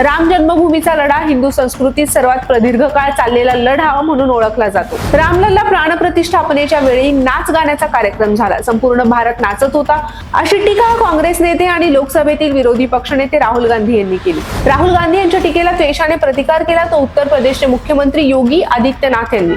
राम जन्मभूमीचा लढा हिंदू संस्कृतीत सर्वात प्रदीर्घ काळ चाललेला लढा म्हणून ओळखला जातो. रामलल्ला प्राणप्रतिष्ठापनेच्या वेळी नाच गाण्याचा कार्यक्रम झाला. संपूर्ण भारत नाचत होता. अशी टीका काँग्रेस नेते आणि लोकसभेतील विरोधी पक्षनेते राहुल गांधी यांनी केली. राहुल गांधी यांच्या टीकेला द्वेषाने प्रतिकार केला तो उत्तर प्रदेशचे मुख्यमंत्री योगी आदित्यनाथ यांनी.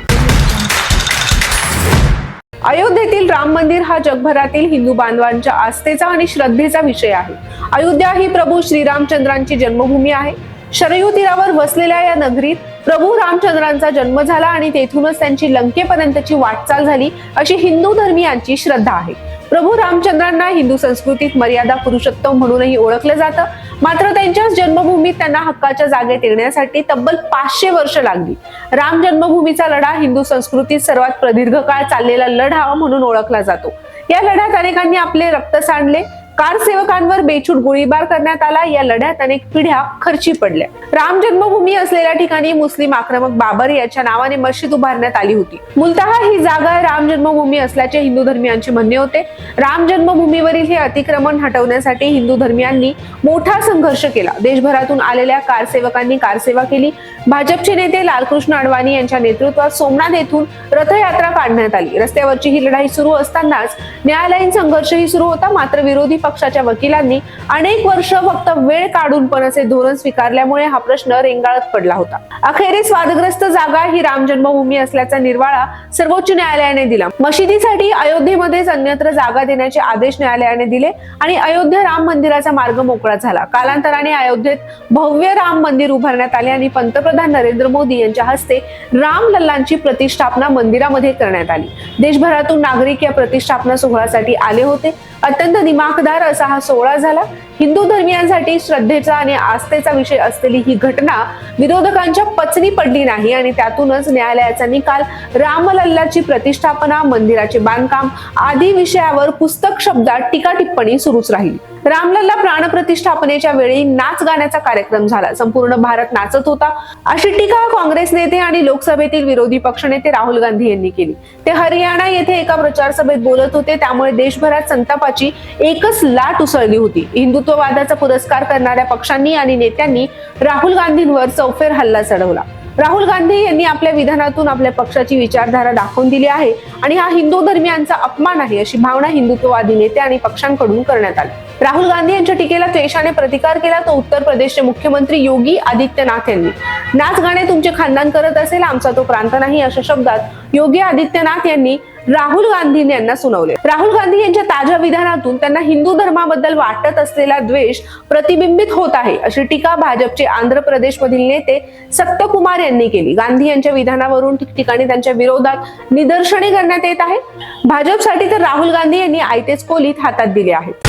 अयोध्येतील राम मंदिर हा जगभरातील हिंदू बांधवांच्या आस्थेचा आणि श्रद्धेचा विषय आहे. अयोध्या ही प्रभू श्रीरामचंद्रांची जन्मभूमी आहे. शरयू तीरावर वसलेल्या या नगरीत प्रभू रामचंद्रांचा जन्म झाला आणि तेथूनच त्यांची लंकेपर्यंतची वाटचाल झाली अशी हिंदू धर्मियांची श्रद्धा आहे. प्रभू रामचंद्रांना हिंदू संस्कृतीत मर्यादा पुरुषोत्तम म्हणूनही ओळखलं जातं. मात्र त्यांच्याच जन्मभूमीत त्यांना हक्काच्या जागेत येण्यासाठी तब्बल पाचशे वर्ष लागली. राम जन्मभूमीचा लढा हिंदू संस्कृतीत सर्वात प्रदीर्घ काळ चाललेला लढा म्हणून ओळखला जातो. या लढ्यात अनेकांनी आपले रक्त सांडले. कारसेवकांवर बेछूट गोळीबार करण्यात आला. या लढ्यात अनेक पिढ्या खर्ची पडल्या. राम जन्मभूमी असलेल्या ठिकाणी मुस्लिम आक्रमक बाबर याच्या नावाने मस्जिद उभारण्यात आली होती. मूलतः ही जागा राम जन्मभूमी असल्याचे हिंदू धर्मियांचे म्हणणे होते. राम जन्मभूमीवरील हे अतिक्रमण हटवण्यासाठी हिंदू धर्मियांनी मोठा संघर्ष केला. देशभरातून आलेल्या कारसेवकांनी कारसेवा केली. भाजपचे नेते लालकृष्ण अडवाणी यांच्या नेतृत्वात सोमनाथ येथून रथयात्रा काढण्यात आली. रस्त्यावरची ही लढाई सुरू असतानाच न्यायालयीन संघर्षही सुरू होता. मात्र विरोधी पक्षाच्या वकिलांनी अनेक वर्ष फक्त वेळ काढून पण असे धोरण स्वीकारल्यामुळे हा प्रश्न रेंगाळत पडला होता. अखेरीस वादग्रस्त जागा ही राम जन्मभूमी असल्याचा निर्वाळा सर्वोच्च न्यायालयाने दिला. मशिदीसाठी अयोध्येमध्येच अन्यत्र जागा देण्याचे आदेश न्यायालयाने दिले आणि अयोध्या राम मंदिराचा मार्ग मोकळा झाला. कालांतराने अयोध्येत भव्य राम मंदिर उभारण्यात आले आणि पंतप्रधान नरेंद्र मोदी यांच्या हस्ते राम लल्लांची प्रतिष्ठापना मंदिरामध्ये करण्यात आली. देशभरातून नागरिक या प्रतिष्ठापना सोहळ्यासाठी आले होते. अत्यंत दिमाखदार असा हा सोहळा झाला. हिंदू धर्मियांसाठी श्रद्धेचा आणि आस्थेचा विषय असलेली ही घटना विरोधकांच्या पचनी पडली नाही आणि त्यातूनच न्यायालयाचा निकाल रामलल्लाची प्रतिष्ठापना मंदिराचे बांधकाम आदी विषयावर पुस्तक शब्दात टीका टिप्पणी सुरूच राहील. रामलल्ला प्राणप्रतिष्ठापनेच्या वेळी नाच गाण्याचा कार्यक्रम झाला. संपूर्ण भारत नाचत होता. अशी टीका काँग्रेस नेते आणि लोकसभेतील विरोधी पक्षनेते राहुल गांधी यांनी केली. ते हरियाणा येथे एका प्रचार सभेत बोलत होते. त्यामुळे देशभरात संतापाची एकच लाट उसळली होती. हिंदुत्ववादाचा पुरस्कार करणाऱ्या पक्षांनी आणि नेत्यांनी राहुल गांधींवर चौफेर हल्ला चढवला. राहुल गांधी यांनी आपल्या विधानातून आपल्या पक्षाची विचारधारा दाखवून दिली आहे आणि हा हिंदू धर्मियांचा अपमान आहे अशी भावना हिंदुत्ववादी नेते आणि पक्षांकडून करण्यात आली. राहुल गांधी यांच्या टीकेला द्वेषाने प्रतिकार केला तो उत्तर प्रदेशचे मुख्यमंत्री योगी आदित्यनाथ यांनी. नाच गाणे तुमचे खानदान करत असेल आमचा तो प्रांत नाही अशा शब्दात योगी आदित्यनाथ यांनी राहुल गांधी यांना सुनावले. राहुल गांधी यांच्या ताज्या विधानातून त्यांना हिंदू धर्माबद्दल वाटत असलेला द्वेष प्रतिबिंबित होत आहे अशी टीका भाजपचे आंध्र प्रदेशमधील नेते सत्यकुमार यांनी केली. गांधी यांच्या विधानावरून ठिकठिकाणी त्यांच्या विरोधात निदर्शने करण्यात येत आहे भाजपसाठी तर राहुल गांधी यांनी आयतेच कोलीत हातात दिले आहेत.